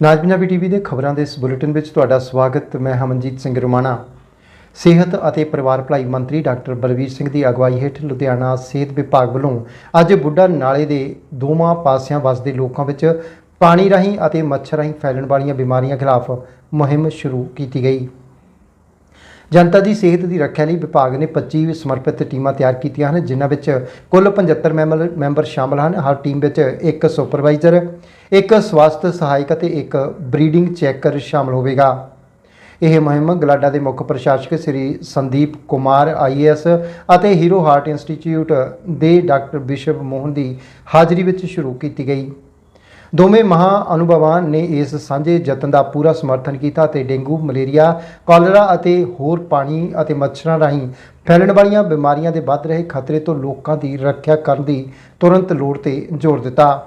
ਨਾਜ Punjabi TV ਦੇ ਖਬਰਾਂ ਦੇ ਇਸ ਬੁਲੇਟਿਨ ਵਿੱਚ ਤੁਹਾਡਾ ਸਵਾਗਤ। ਮੈਂ ਹਮਨਜੀਤ ਸਿੰਘ ਰੁਮਾਣਾ। ਸਿਹਤ ਅਤੇ ਪਰਿਵਾਰ ਭਲਾਈ ਮੰਤਰੀ ਡਾਕਟਰ ਬਲਵੀਰ ਸਿੰਘ ਦੀ ਅਗਵਾਈ ਹੇਠ ਲੁਧਿਆਣਾ ਸਿਹਤ ਵਿਭਾਗ ਵੱਲੋਂ ਅੱਜ ਬੁੱਢਾ ਨਾਲੇ ਦੇ ਦੋਵਾਂ ਪਾਸਿਆਂ ਵੱਸਦੇ ਲੋਕਾਂ ਵਿੱਚ ਪਾਣੀ ਰਾਹੀਂ ਅਤੇ ਮੱਛਰ ਰਾਹੀਂ ਫੈਲਣ ਵਾਲੀਆਂ ਬਿਮਾਰੀਆਂ ਖਿਲਾਫ ਮੁਹਿੰਮ ਸ਼ੁਰੂ ਕੀਤੀ ਗਈ। ਜਨਤਾ ਦੀ ਸਿਹਤ ਦੀ ਰੱਖਿਆ ਲਈ ਵਿਭਾਗ ਨੇ 25 ਸਮਰਪਿਤ ਟੀਮਾਂ ਤਿਆਰ ਕੀਤੀਆਂ ਹਨ, ਜਿਨ੍ਹਾਂ ਵਿੱਚ ਕੁੱਲ 75 ਮੈਂਬਰ ਮੈਂਬਰ ਸ਼ਾਮਲ ਹਨ। ਹਰ ਟੀਮ ਵਿੱਚ ਇੱਕ ਸੁਪਰਵਾਈਜ਼ਰ, ਇੱਕ ਸਵਾਸਥ ਸਹਾਇਕ ਅਤੇ ਇੱਕ ਬਰੀਡਿੰਗ ਚੈਕਰ ਸ਼ਾਮਲ ਹੋਵੇਗਾ। ਇਹ ਮੁਹਿੰਮ ਗਲਾਡਾ ਦੇ ਮੁੱਖ ਪ੍ਰਸ਼ਾਸਕ ਸ੍ਰੀ ਸੰਦੀਪ ਕੁਮਾਰ ਆਈਏਐਸ ਅਤੇ ਹੀਰੋ ਹਾਰਟ ਇੰਸਟੀਚਿਊਟ ਦੇ ਡਾਕਟਰ ਬਿਸ਼ਪ ਮੋਹਨ ਦੀ ਹਾਜ਼ਰੀ ਵਿੱਚ ਸ਼ੁਰੂ ਕੀਤੀ ਗਈ। ਦੋਵੇਂ ਮਹਾ ਅਨੁਭਵਾਂ ਨੇ ਇਸ ਸਾਂਝੇ ਯਤਨ ਦਾ ਪੂਰਾ ਸਮਰਥਨ ਕੀਤਾ ਅਤੇ ਡੇਂਗੂ, ਮਲੇਰੀਆ, ਕਾਲਰਾ ਅਤੇ ਹੋਰ ਪਾਣੀ ਅਤੇ ਮੱਛਰਾਂ ਰਾਹੀਂ ਫੈਲਣ ਵਾਲੀਆਂ ਬਿਮਾਰੀਆਂ ਦੇ ਵੱਧ ਰਹੇ ਖਤਰੇ ਤੋਂ ਲੋਕਾਂ ਦੀ ਰੱਖਿਆ ਕਰਨ ਦੀ ਤੁਰੰਤ ਲੋੜ ਤੇ ਜ਼ੋਰ ਦਿੱਤਾ।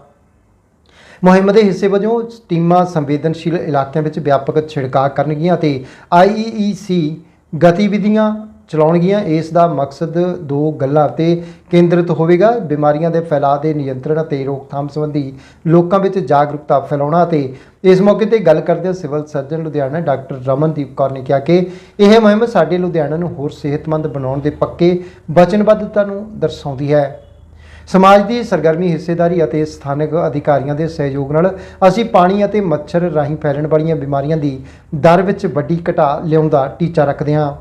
ਮੁਹਿੰਮ ਦੇ ਹਿੱਸੇ ਵਜੋਂ ਟੀਮਾਂ ਸੰਵੇਦਨਸ਼ੀਲ ਇਲਾਕਿਆਂ ਵਿੱਚ ਵਿਆਪਕ ਛਿੜਕਾਅ ਕਰਨਗੀਆਂ ਅਤੇ ਆਈਈਸੀ ਗਤੀਵਿਧੀਆਂ ਚਲਾਉਣਗੀਆਂ। ਇਸ ਦਾ ਮਕਸਦ ਦੋ ਗੱਲਾਂ ਤੇ ਕੇਂਦਰਿਤ ਹੋਵੇਗਾ। ਬਿਮਾਰੀਆਂ ਦੇ ਫੈਲਾਅ ਦੇ ਨਿਯੰਤਰਣ ਅਤੇ ਰੋਕਥਾਮ ਸੰਬੰਧੀ ਲੋਕਾਂ ਵਿੱਚ ਜਾਗਰੂਕਤਾ ਫੈਲਾਉਣਾ ਅਤੇ ਇਸ ਮੌਕੇ ਤੇ ਗੱਲ ਕਰਦੇ civil surgeon Ludhiana doctor Ramandeep Kaur ਨੇ ਕਿਹਾ ਕਿ ਇਹ ਮੁਹਿੰਮ ਸਾਡੇ ਲੁਧਿਆਣਾ ਨੂੰ ਹੋਰ ਸਿਹਤਮੰਦ ਬਣਾਉਣ ਦੇ ਪੱਕੇ ਵਚਨਬੱਧਤਾ ਨੂੰ ਦਰਸਾਉਂਦੀ ਹੈ। ਸਮਾਜ ਦੀ ਸਰਗਰਮੀ, ਹਿੱਸੇਦਾਰੀ ਅਤੇ ਸਥਾਨਕ ਅਧਿਕਾਰੀਆਂ ਦੇ ਸਹਿਯੋਗ ਨਾਲ ਅਸੀਂ ਪਾਣੀ ਅਤੇ ਮੱਛਰ ਰਾਹੀਂ ਫੈਲਣ ਵਾਲੀਆਂ ਬਿਮਾਰੀਆਂ ਦੀ ਦਰ ਵਿੱਚ ਵੱਡੀ ਘਟਾ ਲਿਆਉਣ ਦਾ ਟੀਚਾ ਰੱਖਦੇ ਹਾਂ।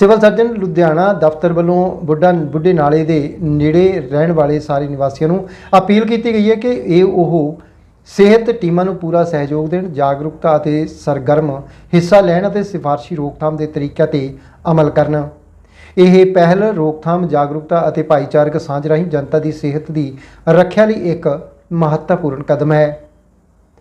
ਸਿਵਲ ਸਰਜਨ ਲੁਧਿਆਣਾ ਦਫ਼ਤਰ ਵੱਲੋਂ ਬੁੱਢਾ, ਬੁੱਢੇ ਨਾਲੇ ਦੇ ਨੇੜੇ ਰਹਿਣ ਵਾਲੇ ਸਾਰੇ ਨਿਵਾਸੀਆਂ ਨੂੰ ਅਪੀਲ ਕੀਤੀ ਗਈ ਹੈ ਕਿ ਇਹ ਉਹ ਸਿਹਤ ਟੀਮਾਂ ਨੂੰ ਪੂਰਾ ਸਹਿਯੋਗ ਦੇਣ, ਜਾਗਰੂਕਤਾ ਅਤੇ ਸਰਗਰਮ ਹਿੱਸਾ ਲੈਣ ਅਤੇ ਸਿਫਾਰਸ਼ੀ ਰੋਕਥਾਮ ਦੇ ਤਰੀਕਿਆਂ ਤੇ ਅਮਲ ਕਰਨ। ਇਹ ਪਹਿਲ ਰੋਕਥਾਮ, ਜਾਗਰੂਕਤਾ ਅਤੇ ਭਾਈਚਾਰਕ ਸਾਂਝ ਰਾਹੀਂ ਜਨਤਾ ਦੀ ਸਿਹਤ ਦੀ ਰੱਖਿਆ ਲਈ ਇੱਕ ਮਹੱਤਵਪੂਰਨ ਕਦਮ ਹੈ।